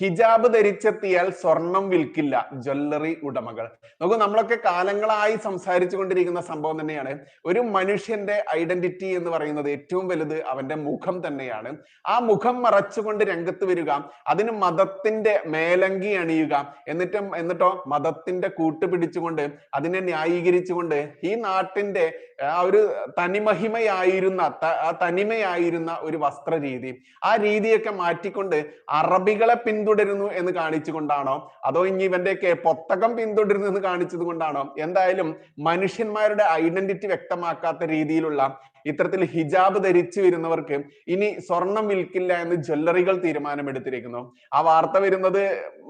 ഹിജാബ് ധരിച്ചെത്തിയാൽ സ്വർണം വിൽക്കില്ല. ജ്വല്ലറി ഉടമകൾ. നോക്കൂ നമ്മളൊക്കെ കാലങ്ങളായി സംസാരിച്ചു കൊണ്ടിരിക്കുന്ന സംഭവം തന്നെയാണ്. ഒരു മനുഷ്യന്റെ ഐഡന്റിറ്റി എന്ന് പറയുന്നത് ഏറ്റവും വലുത് അവന്റെ മുഖം തന്നെയാണ്. ആ മുഖം മറച്ചുകൊണ്ട് രംഗത്ത് വരിക അതിന് മതത്തിന്റെ മേലങ്കി അണിയുക എന്നിട്ട് എന്നിട്ടോ മതത്തിന്റെ കൂട്ടുപിടിച്ചുകൊണ്ട് അതിനെ ന്യായീകരിച്ചുകൊണ്ട് ഈ നാട്ടിന്റെ ആ ഒരു തനിമഹിമയായിരുന്ന തനിമയായിരുന്ന ഒരു വസ്ത്രരീതി ആ രീതിയൊക്കെ മാറ്റിക്കൊണ്ട് അറബികളെ പിന്തുടരുന്നു എന്ന് കാണിച്ചുകൊണ്ടാണോ? അതോ ഇനി ഇവന്റെയൊക്കെ പൊത്തകം പിന്തുടരുന്നു എന്ന് കാണിച്ചത് കൊണ്ടാണോ എന്തായാലും മനുഷ്യന്മാരുടെ ഐഡന്റിറ്റി വ്യക്തമാക്കാത്ത രീതിയിലുള്ള ഇത്തരത്തിൽ ഹിജാബ് ധരിച്ചു വരുന്നവർക്ക് ഇനി സ്വർണം വിൽക്കില്ല എന്ന് ജ്വല്ലറികൾ തീരുമാനമെടുത്തിരിക്കുന്നു. ആ വാർത്ത വരുന്നത്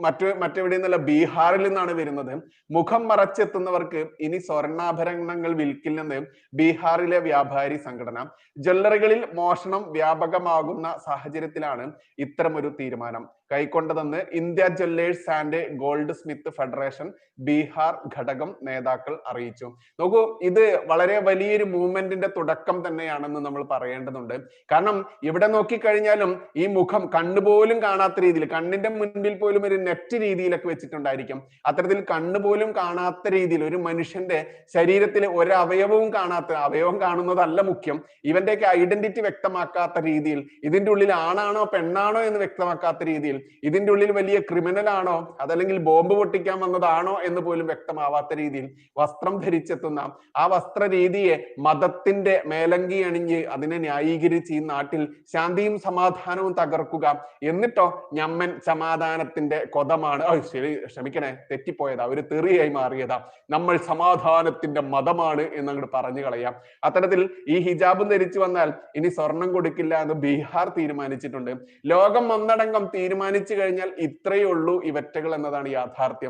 മറ്റു മറ്റെവിടെ നിന്നല്ല ബീഹാറിൽ നിന്നാണ് വരുന്നത്. മുഖം മറച്ചെത്തുന്നവർക്ക് ഇനി സ്വർണാഭരണങ്ങൾ വിൽക്കില്ലെന്ന് ബീഹാറിലെ വ്യാപാരി സംഘടന. ജ്വല്ലറികളിൽ മോഷണം വ്യാപകമാകുന്ന സാഹചര്യത്തിലാണ് ഇത്തരമൊരു തീരുമാനം. കൈക്കൊണ്ടതെന്ന് India jewellers and goldsmith federation Bihar ഘടകം നേതാക്കൾ അറിയിച്ചു. നോക്കൂ ഇത് വളരെ വലിയൊരു മൂവ്മെന്റിന്റെ തുടക്കം തന്നെയാണെന്ന് നമ്മൾ പറയേണ്ടതുണ്ട്. കാരണം ഇവിടെ നോക്കിക്കഴിഞ്ഞാലും ഈ മുഖം കണ്ണുപോലും കാണാത്ത രീതിയിൽ കണ്ണിന്റെ മുൻപിൽ പോലും ഒരു നെറ്റ് രീതിയിലൊക്കെ വെച്ചിട്ടുണ്ടായിരിക്കും. അത്തരത്തിൽ കണ്ണുപോലും കാണാത്ത രീതിയിൽ ഒരു മനുഷ്യന്റെ ശരീരത്തിൽ ഒരവയവവും കാണാത്ത അവയവം കാണുന്നതല്ല മുഖ്യം. ഇവന്റെയൊക്കെ ഐഡന്റിറ്റി വ്യക്തമാക്കാത്ത രീതിയിൽ ഇതിന്റെ ഉള്ളിൽ ആണാണോ പെണ്ണാണോ എന്ന് വ്യക്തമാക്കാത്ത രീതിയിൽ ഇതിന്റെ ഉള്ളിൽ വലിയ ക്രിമിനൽ ആണോ അതല്ലെങ്കിൽ ബോംബ് പൊട്ടിക്കാൻ വന്നതാണോ എന്ന് പോലും വ്യക്തമാവാത്ത രീതിയിൽ വസ്ത്രം ധരിച്ചെത്തുന്ന ആ വസ്ത്ര രീതിയെ മതത്തിന്റെ മേലങ്കി അണിഞ്ഞ് അതിനെ ന്യായീകരിച്ച് ഈ നാട്ടിൽ ശാന്തിയും സമാധാനവും തകർക്കുക. എന്നിട്ടോ ഞമ്മൻ സമാധാനത്തിന്റെ കൊതമാണ്. ശരി ക്ഷമിക്കണേ തെറ്റിപ്പോയതാ. ഒരു തെറിയായി മാറിയതാ. നമ്മൾ സമാധാനത്തിന്റെ മതമാണ് എന്ന് അങ്ങോട്ട് പറഞ്ഞു കളയാം. അത്തരത്തിൽ ഈ ഹിജാബ് ധരിച്ചു വന്നാൽ ഇനി സ്വർണം കൊടുക്കില്ല എന്ന് ബീഹാർ തീരുമാനിച്ചിട്ടുണ്ട്. ലോകം ഒന്നടങ്കം തീരുമാനിച്ചു കഴിഞ്ഞാൽ ഇത്രയേ ഉള്ളൂ ഇവറ്റകൾ എന്നതാണ് യാഥാർത്ഥ്യം.